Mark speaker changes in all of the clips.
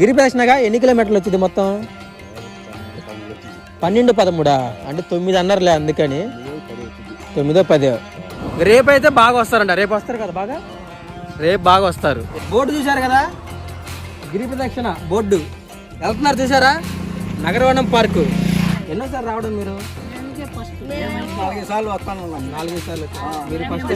Speaker 1: గిరి ప్రదక్షిణగా ఎన్ని కిలోమీటర్లు వచ్చింది మొత్తం? పన్నెండు పదమూడా? అంటే తొమ్మిది అన్నారులే అందుకని. తొమ్మిదో పదో. రేపు అయితే బాగా వస్తారంట. రేపు వస్తారు కదా బాగా? రేపు బాగా వస్తారు. బోర్డు చూశారు కదా? గిరి ప్రదక్షిణ బోర్డు. వెళ్తున్నారు చూసారా నగరవనం పార్కు. ఎన్నోసారి రావడం మీరు?
Speaker 2: నాలుగైదు సార్లు వస్తాను
Speaker 1: నాలుగైదు సార్లు మీరు ఫస్ట్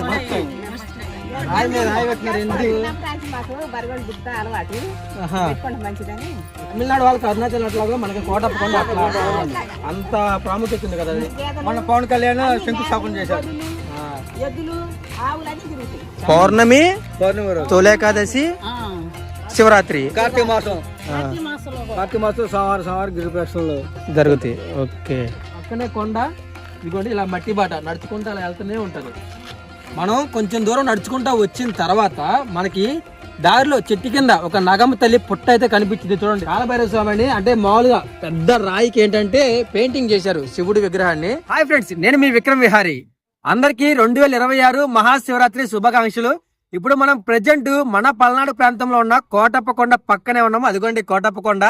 Speaker 1: తమిళనాడు వాళ్ళకి అరుణాచల్ అట్లాగా మనకి కోటప్పకొండ అట్లా అంత ప్రాముఖ్యత ఉంది కదా అది.
Speaker 2: మన పవన్ కళ్యాణ్ శంకుస్థాపన చేశారు.
Speaker 1: పౌర్ణమి
Speaker 2: పౌర్ణమి
Speaker 1: తొలేకాదశి శివరాత్రి.
Speaker 2: కార్తీక మాసం. కార్తీక మాసం సోమవారం సోమవారం గిరి ప్రదక్షిణలో
Speaker 1: జరుగుతాయి. ఓకే. పక్కనే కొండ ఇదిగోండి ఇలా మట్టి బాట. నడుచుకుంటూ అలా వెళ్తూనే ఉంటారు. మనం కొంచెం దూరం నడుచుకుంటా వచ్చిన తర్వాత మనకి దారిలో చెట్టు కింద ఒక నగమ తల్లి పుట్ట అయితే కనిపించింది. చూడండి. కాలభైరవ స్వామి అంటే మామూలుగా పెద్ద రాయికి ఏంటంటే పెయింటింగ్ చేశారు శివుడి విగ్రహాన్ని. హాయ్ ఫ్రెండ్స్ నేను మీ విక్రమ్ విహారీ. అందరికీ రెండు వేల ఇరవై ఆరు మహాశివరాత్రి శుభాకాంక్షలు. ఇప్పుడు మనం ప్రజెంట్ మన పల్నాడు ప్రాంతంలో ఉన్న కోటప్పకొండ పక్కనే ఉన్నాము. అదిగోండి కోటప్పకొండ.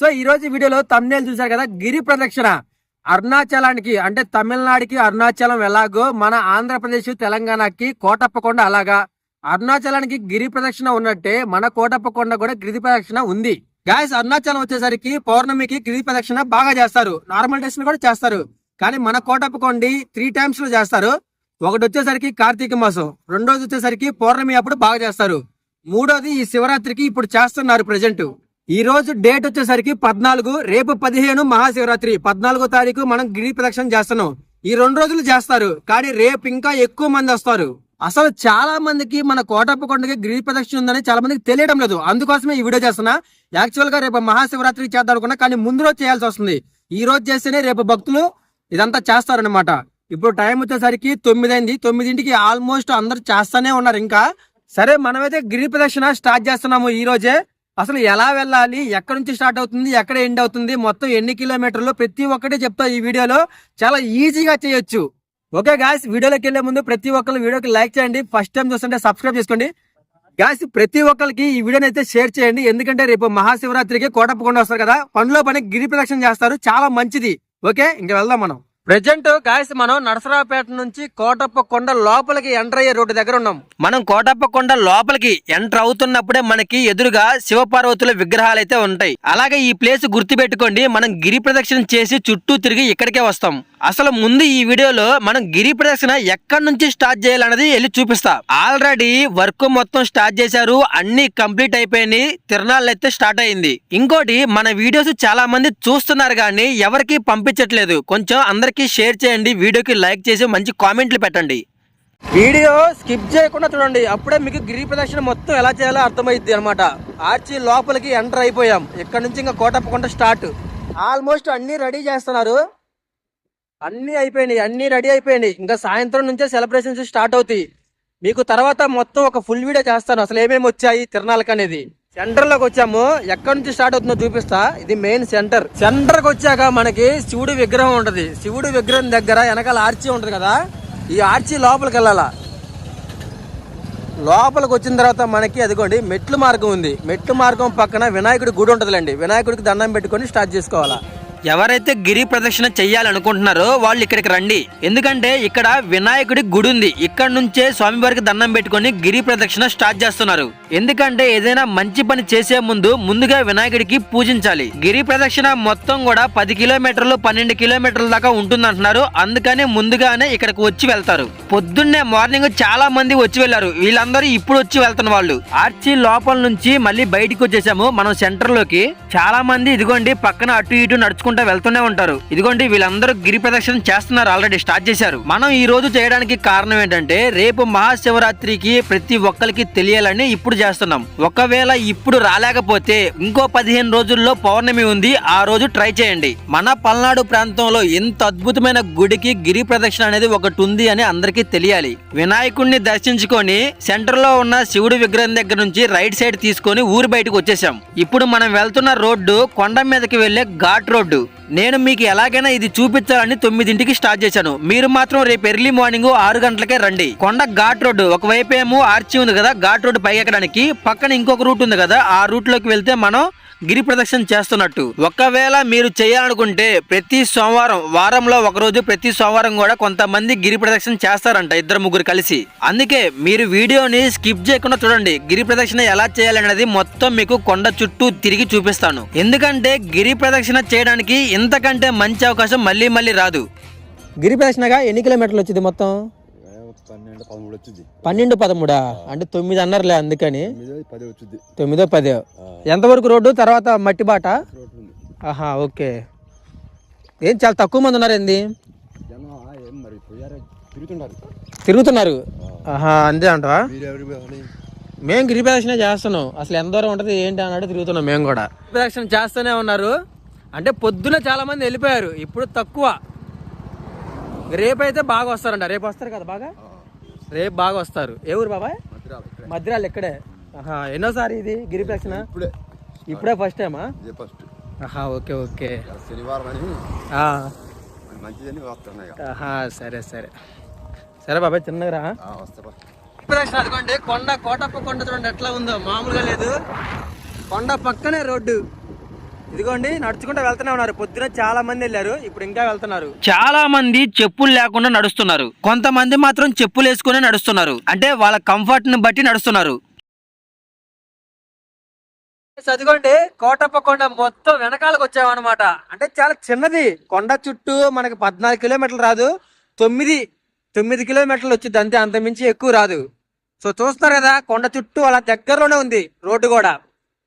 Speaker 1: సో ఈ రోజు వీడియోలో తమ్నేలు చూశారు కదా గిరి ప్రదక్షిణ. అరుణాచలానికి అంటే తమిళనాడుకి అరుణాచలం ఎలాగో మన ఆంధ్రప్రదేశ్ తెలంగాణకి కోటప్పకొండ అలాగా. అరుణాచలానికి గిరి ప్రదక్షిణ ఉన్నట్టే మన కోటప్పకొండ కూడా గిరి ప్రదక్షిణ ఉంది. గాయస్ అరుణాచలం వచ్చేసరికి పౌర్ణమికి గిరి ప్రదక్షిణ బాగా చేస్తారు. నార్మల్ డేస్ కూడా చేస్తారు. కానీ మన కోటప్పకొండి త్రీ టైమ్స్లో చేస్తారు. ఒకటి వచ్చేసరికి కార్తీక మాసం. రెండోది వచ్చేసరికి పౌర్ణమి అప్పుడు బాగా చేస్తారు. మూడోది ఈ శివరాత్రికి ఇప్పుడు చేస్తున్నారు ప్రజెంట్ ఈ రోజు డేట్ వచ్చేసరికి పద్నాలుగు రేపు పదిహేను మహాశివరాత్రి. పద్నాలుగో తారీఖు మనం గిరి ప్రదక్షిణ చేస్తున్నాం. ఈ రెండు రోజులు చేస్తారు కానీ రేపు ఇంకా ఎక్కువ మంది వస్తారు. అసలు చాలా మందికి మన కోటప్పకొండకి గిరి ప్రదక్షిణ ఉందని చాలా మందికి తెలియడం లేదు. అందుకోసమే ఈ వీడియో చేస్తున్నా. యాక్చువల్గా రేపు మహాశివరాత్రి చేద్దాం అనుకున్నా కానీ ముందు రోజు చేయాల్సి వస్తుంది. ఈ రోజు చేస్తేనే రేపు భక్తులు ఇదంతా చేస్తారనమాట ఇప్పుడు టైం వచ్చేసరికి తొమ్మిది అయింది తొమ్మిదింటికి ఆల్మోస్ట్ అందరు చేస్తానే ఉన్నారు. ఇంకా సరే మనమైతే గిరి ప్రదక్షిణ స్టార్ట్ చేస్తున్నాము ఈ రోజే. అసలు ఎలా వెళ్ళాలి? ఎక్కడ నుంచి స్టార్ట్ అవుతుంది? ఎక్కడ ఎండ్ అవుతుంది? మొత్తం ఎన్ని కిలోమీటర్లు? ప్రతి ఒక్కటి చెప్తా ఈ వీడియోలో. చాలా ఈజీగా చేయొచ్చు. ఓకే గాయస్ వీడియోలోకి వెళ్ళే ముందు ప్రతి ఒక్కరు వీడియోకి లైక్ చేయండి. ఫస్ట్ టైం చూస్తుంటే సబ్స్క్రైబ్ చేసుకోండి. గాయస్ ప్రతి ఒక్కరికి ఈ వీడియోని అయితే షేర్ చేయండి. ఎందుకంటే రేపు మహాశివరాత్రికి కోటప్పకొండ వస్తారు కదా. పనిలో పని గిరి ప్రదక్షిణ చేస్తారు. చాలా మంచిది. ఓకే ఇంకా వెళ్దాం మనం. ప్రజెంట్ గాయస్ మనం నరసరావుపేట నుంచి కోటప్ప కొండ లోపలికి ఎంటర్ అయ్యే రోడ్డు దగ్గర ఉన్నాం. మనం కోటప్ప కొండ లోపలికి ఎంటర్ అవుతున్నప్పుడే మనకి ఎదురుగా శివపార్వతుల విగ్రహాలు అయితే ఉంటాయి. అలాగే ఈ ప్లేస్ గుర్తుపెట్టుకోండి మనం గిరి ప్రదక్షిణ చేసి చుట్టూ తిరిగి ఇక్కడికే వస్తాం. అసలు ముందు ఈ వీడియోలో మనం గిరి ప్రదక్షిణ ఎక్కడి నుంచి స్టార్ట్ చేయాలన్నది వెళ్ళి చూపిస్తా. ఆల్రెడీ వర్క్ మొత్తం స్టార్ట్ చేశారు అన్ని కంప్లీట్ అయిపోయినాయి తిరణాలు అయితే స్టార్ట్ అయింది. ఇంకోటి మన వీడియోస్ చాలా మంది చూస్తున్నారు కానీ ఎవరికి పంపించట్లేదు. కొంచెం అందరికీ షేర్ చేయండి వీడియోకి లైక్ చేసి మంచి కామెంట్లు పెట్టండి. వీడియో స్కిప్ చేయకుండా చూడండి. అప్పుడే మీకు గిరి ప్రదక్షిణ మొత్తం ఎలా చేయాలో అర్థమైంది అనమాట ఆర్చి లోపలికి ఎంటర్ అయిపోయాం. ఇక్కడ నుంచి ఇంకా కోటప్పకుండా స్టార్ట్. ఆల్మోస్ట్ అన్ని రెడీ చేస్తున్నారు. అన్ని అయిపోయినాయి అన్ని రెడీ అయిపోయినాయి. ఇంకా సాయంత్రం నుంచే సెలబ్రేషన్స్ స్టార్ట్ అవుతాయి. మీకు తర్వాత మొత్తం ఒక ఫుల్ వీడియో చేస్తాను. అసలు ఏమేమి వచ్చాయి తిరణాలకు అనేది. సెంటర్లోకి వచ్చాము. ఎక్కడి నుంచి స్టార్ట్ అవుతుందో చూపిస్తా. ఇది మెయిన్ సెంటర్. సెంటర్కి వచ్చాక మనకి శివుడి విగ్రహం ఉంటది. శివుడి విగ్రహం దగ్గర వెనకాల ఆర్చి ఉంటది కదా. ఈ ఆర్చి లోపలికి వెళ్ళాలా? లోపలికి వచ్చిన తర్వాత మనకి అదిగోండి మెట్లు మార్గం ఉంది. మెట్లు మార్గం పక్కన వినాయకుడి గుడి ఉంటదిలేండి. వినాయకుడికి దండం పెట్టుకొని స్టార్ట్ చేసుకోవాలా? ఎవరైతే గిరి ప్రదక్షిణ చెయ్యాలనుకుంటున్నారో వాళ్ళు ఇక్కడికి రండి. ఎందుకంటే ఇక్కడ వినాయకుడి గుడి ఉంది. ఇక్కడ నుంచే స్వామివారికి దండం పెట్టుకొని గిరి ప్రదక్షిణ స్టార్ట్ చేస్తున్నారు. ఎందుకంటే ఏదైనా మంచి పని చేసే ముందు ముందుగా వినాయకుడికి పూజించాలి. గిరి ప్రదక్షిణ మొత్తం కూడా పది కిలోమీటర్లు పన్నెండు కిలోమీటర్ల దాకా ఉంటుందంటున్నారు. అందుకని ముందుగానే ఇక్కడికి వచ్చి వెళ్తారు. పొద్దున్నే మార్నింగ్ చాలా మంది వచ్చి వెళ్ళారు. వీళ్ళందరూ ఇప్పుడు వచ్చి వెళ్తున్న వాళ్ళు. ఆర్చి లోపల నుంచి మళ్ళీ బయటికి వచ్చేసాము. మనం సెంటర్లోకి చాలా మంది ఇదిగోండి పక్కన అటు ఇటు నడుచుకుంటూ వెళ్తూనే ఉంటారు. ఇదిగోండి వీళ్ళందరూ గిరి ప్రదక్షిణ చేస్తున్నారు ఆల్రెడీ స్టార్ట్ చేశారు. మనం ఈ రోజు చేయడానికి కారణం ఏంటంటే రేపు మహాశివరాత్రికి ప్రతి ఒక్కరికి తెలియాలని ఇప్పుడు చేస్తున్నాం. ఒకవేళ ఇప్పుడు రాలేకపోతే ఇంకో పదిహేను రోజుల్లో పౌర్ణమి ఉంది ఆ రోజు ట్రై చేయండి. మన పల్నాడు ప్రాంతంలో ఎంత అద్భుతమైన గుడికి గిరి ప్రదక్షిణ అనేది ఒకటి ఉంది అని అందరికీ తెలియాలి. వినాయకుడిని దర్శించుకొని సెంటర్లో ఉన్న శివుడి విగ్రహం దగ్గర నుంచి రైట్ సైడ్ తీసుకొని ఊరు బయటకు వచ్చేసాం ఇప్పుడు మనం వెళ్తున్న రోడ్డు కొండ మీదకి వెళ్ళే ఘాట్ రోడ్డు. నేను మీకు ఎలాగైనా ఇది చూపించాలని తొమ్మిదింటికి స్టార్ట్ చేశాను. మీరు మాత్రం రేపు ఎర్లీ మార్నింగ్ ఆరు గంటలకే రండి. కొండ ఘాట్ రోడ్డు ఒకవైపు ఏమో ఆర్చి ఉంది కదా ఘాట్ రోడ్డు పైకి ఎక్కడానికి పక్కన ఇంకొక రూట్ ఉంది కదా ఆ రూట్లోకి వెళ్తే మనం గిరి ప్రదక్షిణ చేస్తున్నట్టు. ఒకవేళ మీరు చేయాలనుకుంటే ప్రతి సోమవారం వారంలో ఒకరోజు ప్రతి సోమవారం కూడా కొంతమంది గిరి ప్రదక్షిణ చేస్తారంట ఇద్దరు ముగ్గురు కలిసి. అందుకే మీరు వీడియోని స్కిప్ చేయకుండా చూడండి. గిరి ప్రదక్షిణ ఎలా చేయాలనేది మొత్తం మీకు కొండ చుట్టూ తిరిగి చూపిస్తాను. ఎందుకంటే గిరి ప్రదక్షిణ చేయడానికి ఇంతకంటే మంచి అవకాశం మళ్ళీ మళ్ళీ రాదు. గిరి ప్రదక్షిణగా ఎన్ని కిలోమీటర్లు వచ్చింది మొత్తం?
Speaker 3: పన్నెండు పదమూడు
Speaker 1: అంటే తొమ్మిది అన్నారులే అందుకని.
Speaker 3: తొమ్మిది పది
Speaker 1: ఎంతవరకు రోడ్డు? తర్వాత మట్టి బాట? ఆహా ఓకే. ఏం చాలా తక్కువ మంది ఉన్నారు ఏంది?
Speaker 3: తిరుగుతున్నారు.
Speaker 1: ఆహా అంతే అంటవా? మేము గిరి ప్రదక్షిణ చేస్తున్నాం. అసలు ఎంత దూరం ఉంటుంది ఏంటి అన్నట్టు తిరుగుతున్నాం మేము కూడా. ప్రదక్షిణ చేస్తూనే ఉన్నారు. అంటే పొద్దున చాలా మంది వెళ్ళిపోయారు. ఇప్పుడు తక్కువ. రేపైతే బాగా వస్తారంట. రేపు వస్తారు కదా బాగా? రేపు బాగా వస్తారు. ఏ ఊరు బాబాయ్?
Speaker 3: మద్రాలు
Speaker 1: ఆహా ఎన్నోసారి ఇది గిరి ప్రదక్షిణ?
Speaker 3: ఇప్పుడే.
Speaker 1: ఇప్పుడే ఫస్ట్ టైమా
Speaker 3: ఫస్ట్
Speaker 1: ఓకే ఓకే.
Speaker 3: శనివారం
Speaker 1: సరే సరే. సరే బాబాయ్ చిన్నగా ప్రదక్షిణ అదిగోండి కొండ కోటప్ప కొండ చూడండి ఎట్లా ఉందో. మామూలుగా లేదు. కొండ పక్కనే రోడ్డు. ఇదిగోండి నడుచుకుంటూ వెళ్తూనే ఉన్నారు. పొద్దున చాలా మంది వెళ్ళారు ఇప్పుడు ఇంకా వెళ్తున్నారు. చాలా మంది చెప్పులు లేకుండా నడుస్తున్నారు. కొంతమంది మాత్రం చెప్పులు వేసుకుని నడుస్తున్నారు. అంటే వాళ్ళ కంఫర్ట్ని బట్టి నడుస్తున్నారు. చదివండి కోటప్ప కొండ మొత్తం వెనకాలకు వచ్చామన్నమాట. అంటే చాలా చిన్నది. కొండ చుట్టూ మనకి పద్నాలుగు కిలోమీటర్లు రాదు. తొమ్మిది తొమ్మిది కిలోమీటర్లు వచ్చింది. అంతే అంత మించి ఎక్కువ రాదు. సో చూస్తున్నారు కదా కొండ చుట్టూ అలా దగ్గరలోనే ఉంది రోడ్డు కూడా.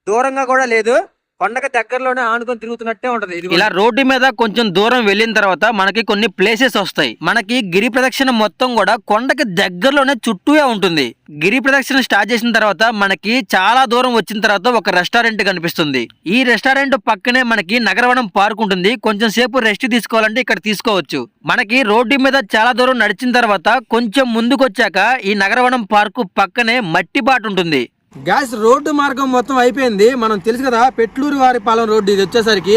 Speaker 1: దూరంగా కూడా లేదు. కొండకి దగ్గరలోనే ఆనుకొని తిరుగుతున్నట్టే ఉంటది ఇలా రోడ్డు మీద కొంచెం దూరం వెళ్ళిన తర్వాత మనకి కొన్ని ప్లేసెస్ వస్తాయి. మనకి గిరి ప్రదక్షిణ మొత్తం కూడా కొండకి దగ్గరలోనే చుట్టూనే ఉంటుంది. గిరి ప్రదక్షిణ స్టార్ట్ చేసిన తర్వాత మనకి చాలా దూరం వచ్చిన తర్వాత ఒక రెస్టారెంట్ కనిపిస్తుంది. ఈ రెస్టారెంట్ పక్కనే మనకి నగరవనం పార్క్ ఉంటుంది. కొంచెం సేపు రెస్ట్ తీసుకోవాలంటే ఇక్కడ తీసుకోవచ్చు. మనకి రోడ్డు మీద చాలా దూరం నడిచిన తర్వాత కొంచెం ముందుకు వచ్చాక ఈ నగరవనం పార్కు పక్కనే మట్టి బాట ఉంటుంది. గ్యాస్ రోడ్డు మార్గం మొత్తం అయిపోయింది. మనం తెలుసు కదా పెట్లూరు వారి పాలెం రోడ్డు ఇది వచ్చేసరికి.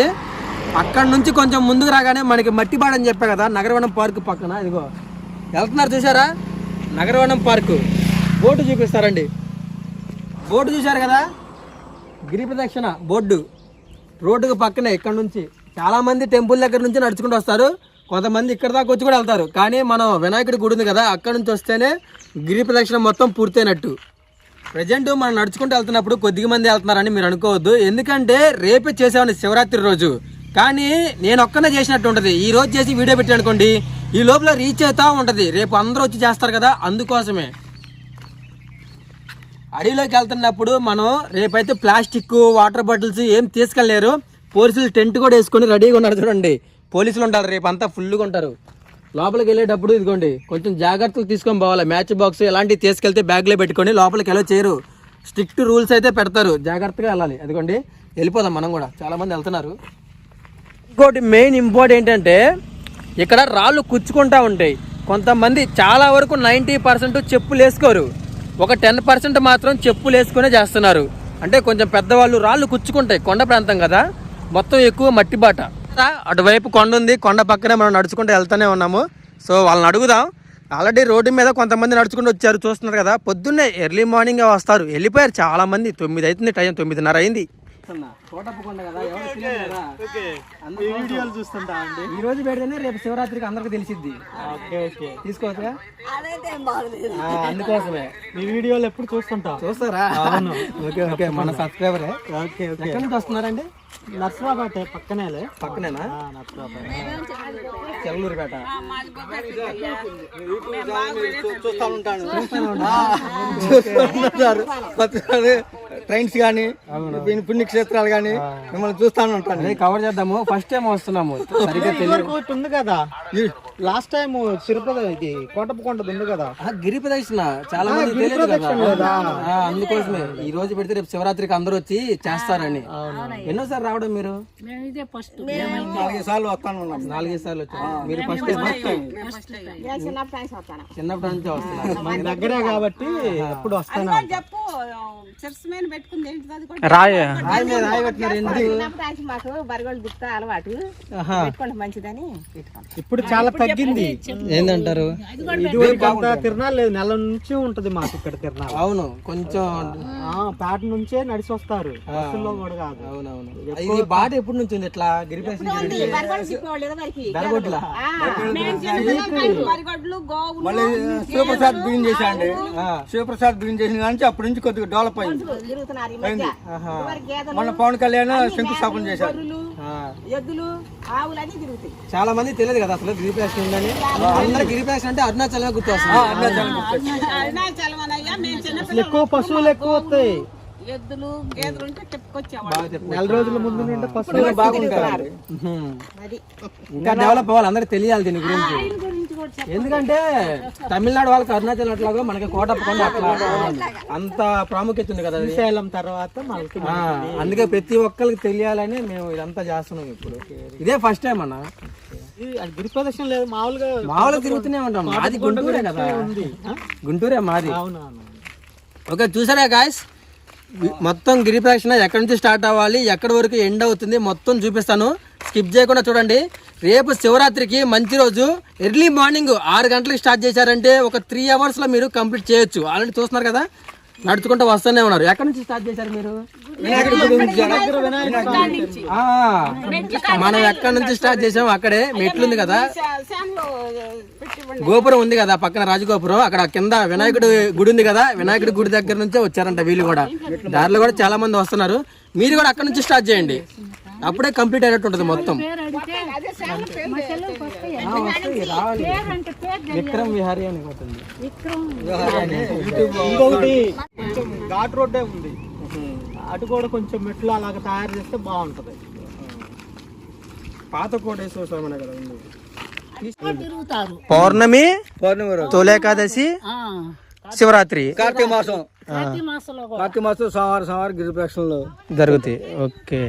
Speaker 1: అక్కడ నుంచి కొంచెం ముందుకు రాగానే మనకి మట్టిపాడు అని చెప్పా కదా నగరవనం పార్కు పక్కన. ఇదిగో వెళ్తున్నారు చూసారా నగరవనం పార్కు. బోర్డు చూపిస్తారండి. బోర్డు చూశారు కదా? గిరి ప్రదక్షిణ బోర్డు. రోడ్డుకు పక్కనే ఇక్కడ నుంచి. చాలామంది టెంపుల్ దగ్గర నుంచి నడుచుకుంటూ వస్తారు. కొంతమంది ఇక్కడ దాకా వచ్చి కూడా వెళ్తారు. కానీ మనం వినాయకుడి గుడి ఉంది కదా అక్కడ నుంచి వస్తేనే గిరి ప్రదక్షిణ మొత్తం పూర్తయినట్టు. ప్రజెంట్ మనం నడుచుకుంటూ వెళ్తున్నప్పుడు కొద్దిగా మంది వెళ్తున్నారని మీరు అనుకోవద్దు. ఎందుకంటే రేపే చేసామని శివరాత్రి రోజు. కానీ నేను ఒక్కనే చేసినట్టు ఉంటుంది. ఈ రోజు చేసి వీడియో పెట్టి అనుకోండి ఈ లోపల రీచ్ అవుతా ఉంటుంది. రేపు అందరూ వచ్చి చేస్తారు కదా అందుకోసమే. అడవిలోకి వెళ్తున్నప్పుడు మనం రేపైతే ప్లాస్టిక్ వాటర్ బాటిల్స్ ఏం తీసుకెళ్ళలేరు పోలీసులు టెంట్ కూడా వేసుకొని రెడీగా ఉన్నారు చూడండి. పోలీసులు ఉంటారు రేపు అంతా ఫుల్గా ఉంటారు. లోపలికి వెళ్ళేటప్పుడు ఇదిగోండి కొంచెం జాగ్రత్తలు తీసుకొని పోవాలి. మ్యాచ్ బాక్స్ ఎలాంటివి తీసుకెళ్తే బ్యాగ్లో పెట్టుకొని లోపలికి ఎలా చేయరు స్ట్రిక్ట్ రూల్స్ అయితే పెడతారు. జాగ్రత్తగా వెళ్ళాలి. అదిగోండి వెళ్ళిపోదాం మనం కూడా. చాలామంది వెళ్తున్నారు. ఇంకోటి మెయిన్ ఇంపార్టెంట్ ఏంటంటే ఇక్కడ రాళ్ళు కుచ్చుకుంటా ఉంటాయి. కొంతమంది చాలా వరకు నైంటీ పర్సెంట్ చెప్పులు వేసుకోరు. ఒక టెన్ పర్సెంట్ మాత్రం చెప్పులు వేసుకునే చేస్తున్నారు. అంటే కొంచెం పెద్దవాళ్ళు రాళ్ళు కుచ్చుకుంటాయి. కొండ ప్రాంతం కదా. మొత్తం ఎక్కువ మట్టి బాట. అటువైపు కొండ ఉంది. కొండ పక్కనే మనం నడుచుకుంటూ వెళ్తూనే ఉన్నాము. సో వాళ్ళని అడుగుదాం. ఆల్రెడీ రోడ్డు మీద కొంతమంది నడుచుకుంటూ వచ్చారు. చూస్తున్నారు కదా. పొద్దున్నే ఎర్లీ మార్నింగ్ వస్తారు. వెళ్ళిపోయారు చాలా మంది తొమ్మిది అవుతుంది టైం. తొమ్మిదిన్నర అయింది.
Speaker 2: వీడియోలు చూస్తుంటా అండి.
Speaker 1: ఈ రోజు పెడితేనే రేపు శివరాత్రికి అందరికి తెలిసిద్ది.
Speaker 2: Okay okay.
Speaker 1: తీసుకోవచ్చా ఆ, అందుకోసమే.
Speaker 2: మీ వీడియోలు ఎప్పుడు చూస్తుంటాం?
Speaker 1: చూస్తారా? Okay okay. మన సబ్స్క్రైబరే.
Speaker 2: Okay okay.
Speaker 1: ఎక్కడి నుంచి వస్తున్నారండి?
Speaker 2: నర్సరాబాద్ పక్కనేలే.
Speaker 1: పక్కనేనా?
Speaker 2: నర్సరాబాద్
Speaker 1: చెల్లూరుపేట.
Speaker 2: చూస్తూ ఉంటాను చూస్తుంటారు కొత్తసారి ట్రైన్స్ కానీ పుణ్యక్షేత్రాలు కానీ మిమ్మల్ని చూస్తాను ఉంటాను
Speaker 1: కవర్ చేద్దాము. ఫస్ట్ టైం వస్తున్నాము. సరిగ్గా తెలియదు.
Speaker 2: ఒకటి ఉంది కదా. లాస్ట్ టైం తిరుపతి ఇది కోటప్పకొండది ఉంది కదా.
Speaker 1: ఆ, గిరి ప్రదక్షిణ. చాలా మంది తెలియదు కదా. ఆ, అందుకోసమే. ఈ రోజు పెడితే రేపు శివరాత్రికి అందరూ వచ్చి చేస్తారని. ఎన్నోసారి రావడం మీరు?
Speaker 2: నాలుగైదు సార్లు వస్తాను
Speaker 1: నాలుగైదు సార్లు వచ్చారు. మీరు ఫస్ట్ టైం
Speaker 4: నేను చిన్నప్పటి నుంచి వస్తాను.
Speaker 1: చిన్నప్పటి నుంచి వస్తున్నారు.
Speaker 2: మన దగ్గరే కాబట్టి ఎప్పుడు వస్తాను
Speaker 4: చెప్పు పెట్టుకుంది. ఏంటిది అది కూడా
Speaker 5: రాయ
Speaker 1: రాయి మీద రాయి పెట్టినారు ఎందుకు?
Speaker 4: చిన్నప్పుడు రాసి మాకు బరిగోళ్ళు దిక్తా అలవాటు.
Speaker 1: ఆహా.
Speaker 4: మంచిదని.
Speaker 5: ఇప్పుడు చాలా తగ్గింది.
Speaker 1: ఏందంటారు?
Speaker 5: ఇదివరకు అంత తిరణాలు లేదు. నెల నుంచి ఉంటది మాకు ఇక్కడ తిరణాలు.
Speaker 1: అవును కొంచెం
Speaker 5: ఆ, పేట నుంచే నడిచి వస్తారు. బస్సుల్లో కూడా కాదు.
Speaker 1: అవునవును. ఇది బాట ఎప్పటి నుంచి ఉంది? ఇట్లా గిరిపేసిన
Speaker 4: బరిగోళ్ళు తిప్పేవాళ్ళు కదా వరకు
Speaker 1: బెరగొడ్ల?
Speaker 4: ఆ, మేము చిన్నపిల్లలు బరిగొడ్లు. గోవులు
Speaker 2: మళ్ళీ శివప్రసాద్ బిగిన్ చేశాండి. శివప్రసాద్ బిగిన్ చేసిన అప్పటి నుంచి కొద్దిగా డెవలప్ అయింది.
Speaker 4: తిరుగుతున్నారు ఈ మధ్య. ఇదివరకు గేదెలు
Speaker 2: మొన్న పవన్ కళ్యాణ్ శంకుస్థాపన చేశారు.
Speaker 4: ఎద్దులు ఆవులు అన్ని తిరుగుతాయి.
Speaker 1: చాలా మంది తెలియదు కదా అసలు గిరిపేసిన ఉందని. అందరు గిరిపేసిన అంటే
Speaker 4: అరుణాచలం అనయ్యా మేము
Speaker 5: అసలు
Speaker 4: చిన్నపిల్లలు
Speaker 5: ఎక్కువ పశువులు ఎక్కువ వస్తాయి.
Speaker 4: ఎద్దులు గేదెలు ఉంటే చెప్పుకొచ్చాము.
Speaker 5: నెల రోజుల ముందు నుండి పశువులు
Speaker 1: బాగుంటారు ఇంకా డెవలప్ అవ్వాలి అందరికి తెలియాలి దీని గురించి. ఎందుకంటే తమిళనాడు వాళ్ళకి అరుణాచల్ అట్లాగో మనకి కోటప్పకొండ అట్లా అంత ప్రాముఖ్యత ఉంది కదా అది.
Speaker 5: శ్రీశైలం తర్వాత మనకి
Speaker 1: అందుకే ప్రతి ఒక్కరికి తెలియాలని మేము ఇదంతా చేస్తున్నాం ఇప్పుడు. ఇదే ఫస్ట్ టైం అన్న.
Speaker 5: గిరి ప్రదర్శన లేదు మామూలుగా
Speaker 1: మామూలుగా తిరుగుతూనే ఉంటాం. మాది గుంటూరే కదా? గుంటూరే మాది. ఓకే చూసారా గాయస్ మొత్తం గిరి ప్రదక్షిణ ఎక్కడి నుంచి స్టార్ట్ అవ్వాలి ఎక్కడి వరకు ఎండ్ అవుతుంది మొత్తం చూపిస్తాను. స్కిప్ చేయకుండా చూడండి. రేపు శివరాత్రికి మంచి రోజు. ఎర్లీ మార్నింగ్ ఆరు గంటలకు స్టార్ట్ చేశారంటే ఒక త్రీ అవర్స్లో మీరు కంప్లీట్ చేయొచ్చు. ఆల్రెడీ చూస్తున్నారు కదా? నడుచుకుంటూ వస్తూనే ఉన్నారు. ఎక్కడి నుంచి స్టార్ట్ చేశారు మీరు? ఆ, మనం ఎక్కడి నుంచి స్టార్ట్ చేసాం అక్కడే మెట్లు ఉంది కదా. గోపురం ఉంది కదా పక్కన రాజగోపురం. అక్కడ కింద వినాయకుడి గుడి ఉంది కదా వినాయకుడి గుడి దగ్గర నుంచే వచ్చారంట వీళ్ళు కూడా. దారిలో కూడా చాలా మంది వస్తున్నారు. మీరు కూడా అక్కడ నుంచి స్టార్ట్ చేయండి. అప్పుడే కంప్లీట్ అయినట్టు ఉంటుంది మొత్తం. విక్రమ్ విహారీ అని పోతుంది
Speaker 5: ఇంకొకటి కొంచెం ఘాట్ రోడ్డే ఉంది. అటు కూడా కొంచెం మెట్లు అలాగ తయారు చేస్తే బాగుంటది.
Speaker 1: పాత కోటేశ్వర స్వామి అనే కదా ఉంది. పౌర్ణమి
Speaker 2: పౌర్ణమి రోజు.
Speaker 1: తొలేకాదశి శివరాత్రి.
Speaker 2: కార్తీక మాసం.
Speaker 4: మాసంలో
Speaker 2: కార్తీక మాసం సోమవారం సోమవారం గిరి ప్రదక్షిణలో
Speaker 1: జరుగుతాయి. ఓకే.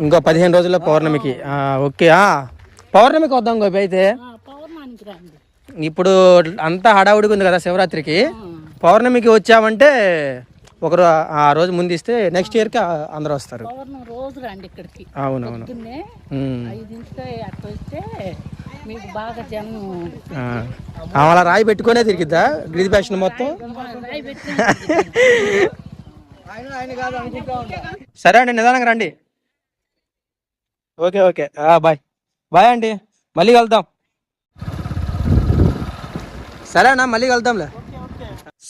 Speaker 4: ఇంకా పదిహేను రోజుల్లో
Speaker 1: పౌర్ణమికి. ఆ, ఓకే. పౌర్ణమికి వద్దాం గోపి అయితే. ఇప్పుడు అంతా హడావుడిగా ఉంది కదా శివరాత్రికి. పౌర్ణమికి వచ్చామంటే ఒకరు ఆ రోజు ముందు ఇస్తే నెక్స్ట్ ఇయర్కి అందరూ వస్తారు.
Speaker 4: పౌర్ణం రోజు రండి ఇక్కడికి.
Speaker 1: అవునవును.
Speaker 4: మీకు బాగా జనం
Speaker 1: అలా రాయి పెట్టుకునే తిరిగిద్దా? గిరి ఫ్యాషన్ మొత్తం? సరే అండి నిదానంగా రండి. Okay okay. బాయ్ బాయ్ అండి. మళ్ళీ కలుద్దాం. సరే అన్న మళ్ళీ కలుద్దాంలే.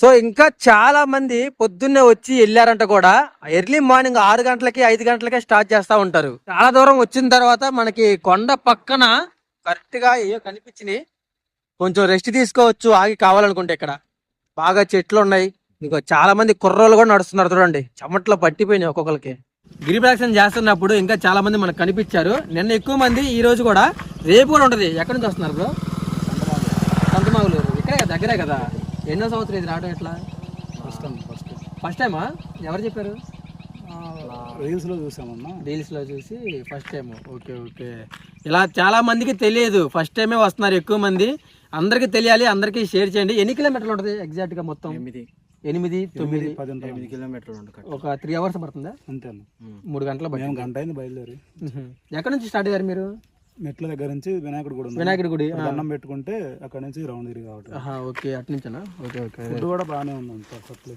Speaker 1: సో ఇంకా చాలా మంది పొద్దున్నే వచ్చి వెళ్ళారంట కూడా. ఎర్లీ మార్నింగ్ ఆరు గంటలకి ఐదు గంటలకే స్టార్ట్ చేస్తూ ఉంటారు. చాలా దూరం వచ్చిన తర్వాత మనకి కొండ పక్కన కరెక్ట్గా ఏయో కనిపించినాయి. కొంచెం రెస్ట్ తీసుకోవచ్చు ఆగి కావాలనుకుంటే ఇక్కడ. బాగా చెట్లు ఉన్నాయి. ఇంకో చాలా మంది కుర్రోళ్ళు కూడా నడుస్తున్నారు చూడండి. చెమట్లో పట్టిపోయినాయి ఒక్కొక్కరికి. గిరిప్రదక్షిణ చేస్తున్నప్పుడు ఇంకా చాలా మంది మనకు కనిపించారు. నిన్న ఎక్కువ మంది ఈ రోజు కూడా రేపు కూడా ఉంటది ఎక్కడి నుంచి వస్తున్నారు బ్రో? సంతమాగులూరు ఇక్కడే దగ్గరే కదా. ఎన్నో సంవత్సరం ఇది రావడం ఎట్లా? ఫస్ట్ టైం ఫస్ట్ ఫస్ట్ టైమా ఎవరు చెప్పారు?
Speaker 5: రీల్స్లో చూసామన్నా.
Speaker 1: రీల్స్లో చూసి ఫస్ట్ టైం ఓకే ఓకే. ఇలా చాలా మందికి తెలియదు. ఫస్ట్ టైమే వస్తున్నారు ఎక్కువ మంది. అందరికీ తెలియాలి అందరికీ షేర్ చేయండి. ఎన్ని కిలోమీటర్లు ఉంటుంది ఎగ్జాక్ట్గా మొత్తం?
Speaker 5: ఎనిమిది.
Speaker 1: ఎనిమిది తొమ్మిది.
Speaker 5: ఎనిమిది కిలోమీటర్లు ఉంటుంది
Speaker 1: ఒక త్రీ అవర్స్ పడుతుందా?
Speaker 5: అంతే
Speaker 1: మూడు గంటల
Speaker 5: గంట అయింది బయలుదేరి.
Speaker 1: ఎక్కడ నుంచి స్టార్ట్ అయ్యారు మీరు?
Speaker 5: మెట్ల దగ్గర నుంచి వినాయకుడు కూడా ఉంది
Speaker 1: వినాయకుడి గుడి
Speaker 5: దండం పెట్టుకుంటే అక్కడ నుంచి రౌండ్ తిరిగి
Speaker 1: ఆహా, ఓకే అటు నుంచేనా? Okay okay.
Speaker 5: ఫుడ్ కూడా బాగానే ఉంది అంత సప్లై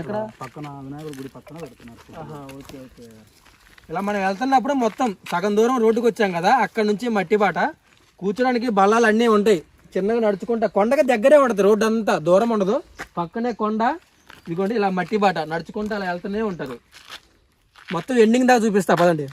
Speaker 1: ఎక్కడ
Speaker 5: పక్కన వినాయకుడి గుడి పక్కన పెడుతున్నారు
Speaker 1: ఓకే ఓకే. ఇలా మనం వెళ్తున్నప్పుడు మొత్తం సగం దూరం రోడ్డుకి వచ్చాం కదా అక్కడ నుంచి మట్టి బాట. కూర్చోడానికి బల్లాలు అన్నీ ఉంటాయి. చిన్నగా నడుచుకుంటా కొండకి దగ్గరే ఉంటుంది రోడ్డు అంతా దూరం ఉండదు. పక్కనే కొండ ఇదిగోండి ఇలా మట్టి బాట. నడుచుకుంటూ అలా వెళ్తూనే ఉంటారు మొత్తం ఎండింగ్ దాకా చూపిస్తా పదండి.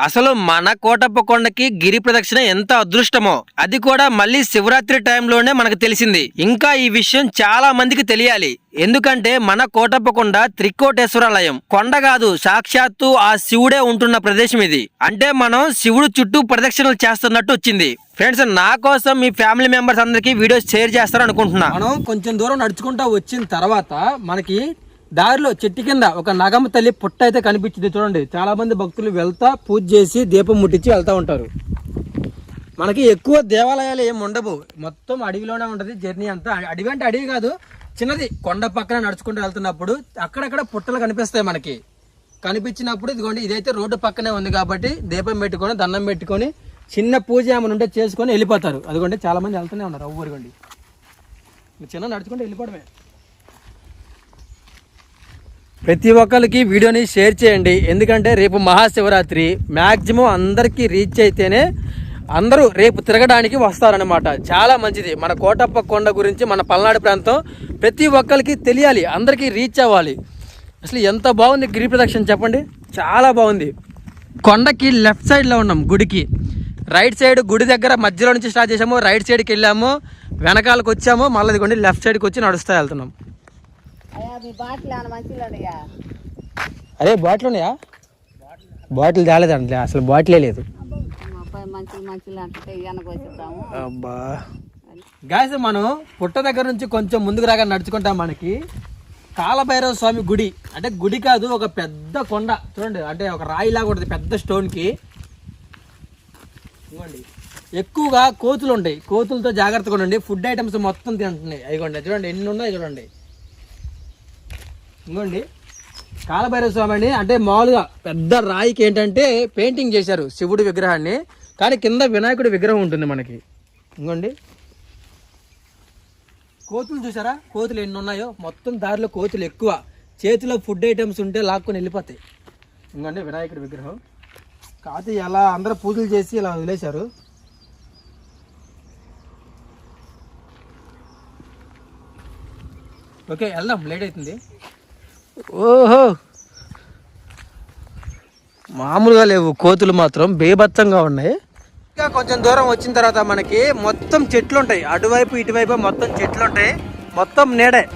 Speaker 1: అసలు మన కోటప్ప కొండకి గిరి ప్రదక్షిణ ఎంత అదృష్టమో. అది కూడా మళ్ళీ శివరాత్రి టైంలోనే మనకు తెలిసింది. ఇంకా ఈ విషయం చాలా మందికి తెలియాలి. ఎందుకంటే మన కోటప్ప కొండ త్రికోటేశ్వరాలయం. కొండ కాదు సాక్షాత్తు ఆ శివుడే ఉంటున్న ప్రదేశం ఇది. అంటే మనం శివుడు చుట్టూ ప్రదక్షిణలు చేస్తున్నట్టు వచ్చింది. ఫ్రెండ్స్ నా కోసం మీ ఫ్యామిలీ మెంబర్స్ అందరికి వీడియోస్ షేర్ చేస్తారు అనుకుంటున్నా మనం కొంచెం దూరం నడుచుకుంటా వచ్చిన తర్వాత మనకి దారిలో చెట్టు కింద ఒక నగమ తల్లి పుట్ట అయితే కనిపించింది చూడండి. చాలా మంది భక్తులు వెళ్తా పూజ చేసి దీపం ముట్టించి వెళ్తూ ఉంటారు. మనకి ఎక్కువ దేవాలయాలు ఏమి ఉండవు. మొత్తం అడవిలోనే ఉంటుంది జర్నీ అంతా. అడవి అంటే అడవి కాదు చిన్నది. కొండ పక్కన నడుచుకుంటూ వెళ్తున్నప్పుడు అక్కడక్కడ పుట్టలు కనిపిస్తాయి మనకి. కనిపించినప్పుడు ఇదిగోండి ఇదైతే రోడ్డు పక్కనే ఉంది కాబట్టి దీపం పెట్టుకొని దండం పెట్టుకొని చిన్న పూజ ఏమైనా ఉంటే చేసుకొని వెళ్ళిపోతారు. అదిగోండి చాలా మంది వెళ్తూనే ఉన్నారు. ఊరిగోండి చిన్న నడుచుకుంటూ వెళ్ళిపోవడమే. ప్రతి ఒక్కరికి వీడియోని షేర్ చేయండి. ఎందుకంటే రేపు మహాశివరాత్రి మ్యాక్సిమం అందరికీ రీచ్ అయితేనే అందరూ రేపు తిరగడానికి వస్తారనమాట చాలా మంచిది. మన కోటప్ప కొండ గురించి మన పల్నాడు ప్రాంతం ప్రతి ఒక్కరికి తెలియాలి. అందరికీ రీచ్ అవ్వాలి. అసలు ఎంత బాగుంది గిరి ప్రదక్షిణ చెప్పండి? చాలా బాగుంది. కొండకి లెఫ్ట్ సైడ్లో ఉన్నాం గుడికి. రైట్ సైడ్ గుడి దగ్గర మధ్యలో నుంచి స్టార్ట్ చేసాము రైట్ సైడ్కి వెళ్ళాము. వెనకాలకు వచ్చాము మళ్ళీ కొండి లెఫ్ట్ సైడ్కి వచ్చి నడుస్తూ వెళ్తున్నాం
Speaker 6: అయ్యా మీ బాటిల్ ఏమైనా మంచిగా
Speaker 1: అరే బాటిల్ ఉన్నాయా? బాటిల్ తేలేదండి అసలు బాటిలే లేదు. అబ్బా. గాయస్ మనం పుట్ట దగ్గర నుంచి కొంచెం ముందుకు రాగా నడుచుకుంటాం మనకి. కాలభైరవ స్వామి గుడి. అంటే గుడి కాదు ఒక పెద్ద కొండ. చూడండి అంటే ఒక రాయిలాగా ఉంటుంది పెద్ద స్టోన్కి ఇవ్వండి. ఎక్కువగా కోతులు ఉంటాయి. కోతులతో జాగ్రత్తగా ఉండండి. ఫుడ్ ఐటమ్స్ మొత్తం తింటున్నాయి. అదిగోండి చూడండి ఎన్ని ఉన్నాయి చూడండి. ఇంకోండి కాలభైరవ స్వామి అండి అంటే మామూలుగా పెద్ద రాయికి ఏంటంటే పెయింటింగ్ చేశారు శివుడి విగ్రహాన్ని కానీ కింద వినాయకుడి విగ్రహం ఉంటుంది మనకి. ఇంకోండి కోతులు చూసారా? కోతులు ఎన్ని ఉన్నాయో? మొత్తం దారిలో కోతులు ఎక్కువ. చేతిలో ఫుడ్ ఐటమ్స్ ఉంటే లాక్కొని వెళ్ళిపోతాయి. ఇంకోండి వినాయకుడి విగ్రహం. కాకపోతే ఎలా అందరూ పూజలు చేసి ఇలా వదిలేశారు. ఓకే వెళ్దాం లేట్ అవుతుంది. ఓహో. మామూలుగా లేవు కోతులు మాత్రం బేభత్తంగా ఉన్నాయి. ఇంకా కొంచెం దూరం వచ్చిన తర్వాత మనకి మొత్తం చెట్లు ఉంటాయి. అటువైపు ఇటువైపు మొత్తం చెట్లు ఉంటాయి. మొత్తం నేడే.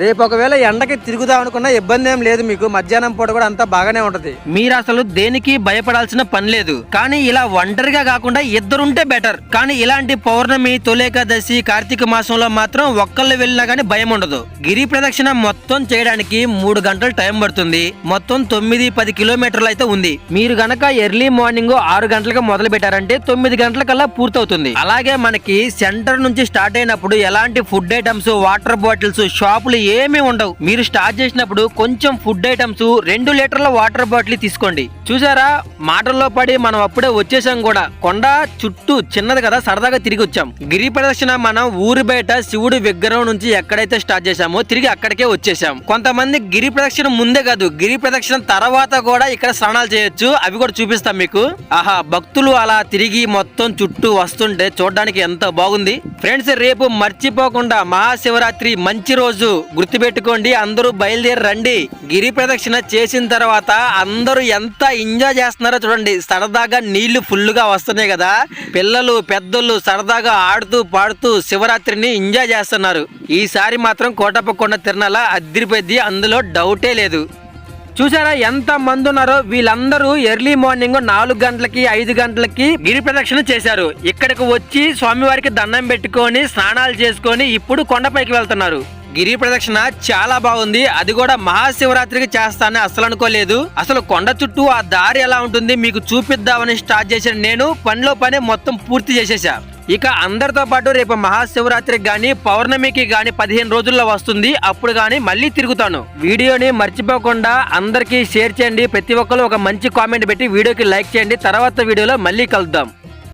Speaker 1: రేపు ఒకవేళ ఎండకి తిరుగుదాం అనుకున్నా ఇబ్బంది ఏం లేదు మీకు. మధ్యాహ్నం పూట కూడా అంతా బాగానే ఉంటది. మీరు అసలు దేనికి భయపడాల్సిన పని లేదు. కానీ ఇలా ఒంటరిగా కాకుండా ఇద్దరుంటే బెటర్. కానీ ఇలాంటి పౌర్ణమి తొలేకాదశి కార్తీక మాసంలో మాత్రం ఒక్కళ్ళు వెళ్ళినా కానీ భయం ఉండదు. గిరి ప్రదక్షిణ మొత్తం చేయడానికి మూడు గంటలు టైం పడుతుంది. మొత్తం తొమ్మిది పది కిలోమీటర్లు అయితే ఉంది. మీరు గనక ఎర్లీ మార్నింగ్ ఆరు గంటలకు మొదలు పెట్టారంటే తొమ్మిది గంటలకల్లా పూర్తవుతుంది. అలాగే మనకి సెంటర్ నుంచి స్టార్ట్ అయినప్పుడు ఎలాంటి ఫుడ్ ఐటమ్స్ వాటర్ బాటిల్స్ షాపులు ఏమీ ఉండవు. మీరు స్టార్ట్ చేసినప్పుడు కొంచెం ఫుడ్ ఐటమ్స్ రెండు లీటర్ల వాటర్ బాటిల్ తీసుకోండి. చూసారా? మాటల్లో పడి మనం అప్పుడే వచ్చేసాం కూడా. కొండ చుట్టూ చిన్నది కదా సరదాగా తిరిగి వచ్చాం. గిరి ప్రదక్షిణ మనం ఊరి బయట శివుడి విగ్రహం నుంచి ఎక్కడైతే స్టార్ట్ చేశామో తిరిగి అక్కడికే వచ్చేసాం. కొంతమంది గిరి ప్రదక్షిణ ముందే కాదు గిరి ప్రదక్షిణ తర్వాత కూడా ఇక్కడ స్నానాలు చేయొచ్చు. అవి కూడా చూపిస్తాం మీకు. ఆహా భక్తులు అలా తిరిగి మొత్తం చుట్టూ వస్తుంటే చూడడానికి ఎంత బాగుంది. ఫ్రెండ్స్ రేపు మర్చిపోకుండా మహాశివరాత్రి మంచి రోజు. గుర్తుపెట్టుకోండి అందరూ బయలుదేరి రండి. గిరి ప్రదక్షిణ చేసిన తర్వాత అందరూ ఎంత ఎంజాయ్ చేస్తున్నారో చూడండి. సరదాగా నీళ్ళు ఫుల్గా వస్తున్నాయి కదా. పిల్లలు పెద్దలు సరదాగా ఆడుతూ పాడుతూ శివరాత్రిని ఎంజాయ్ చేస్తున్నారు. ఈసారి మాత్రం కోటప్ప కొండ తిరణాల అద్దరిపోద్ది అందులో డౌటే లేదు. చూసారా ఎంత మంది ఉన్నారో? వీళ్ళందరూ ఎర్లీ మార్నింగ్ నాలుగు గంటలకి ఐదు గంటలకి గిరి ప్రదక్షిణ చేశారు. ఇక్కడికి వచ్చి స్వామివారికి దండం పెట్టుకొని స్నానాలు చేసుకొని ఇప్పుడు కొండపైకి వెళ్తున్నారు. గిరి ప్రదక్షిణ చాలా బాగుంది. అది కూడా మహాశివరాత్రికి చేస్తానని అసలు అనుకోలేదు. అసలు కొండ చుట్టూ ఆ దారి ఎలా ఉంటుంది మీకు చూపిద్దామని స్టార్ట్ చేసిన నేను పనిలో పని మొత్తం పూర్తి చేసేసా. ఇక అందరితో పాటు రేపు మహాశివరాత్రికి గాని పౌర్ణమికి గాని పదిహేను రోజుల్లో వస్తుంది. అప్పుడు గాని మళ్ళీ తిరుగుతాను. వీడియోని మర్చిపోకుండా అందరికీ షేర్ చేయండి. ప్రతి ఒక్కరు ఒక మంచి కామెంట్ పెట్టి వీడియోకి లైక్ చేయండి. తర్వాత వీడియోలో మళ్ళీ కలుద్దాం.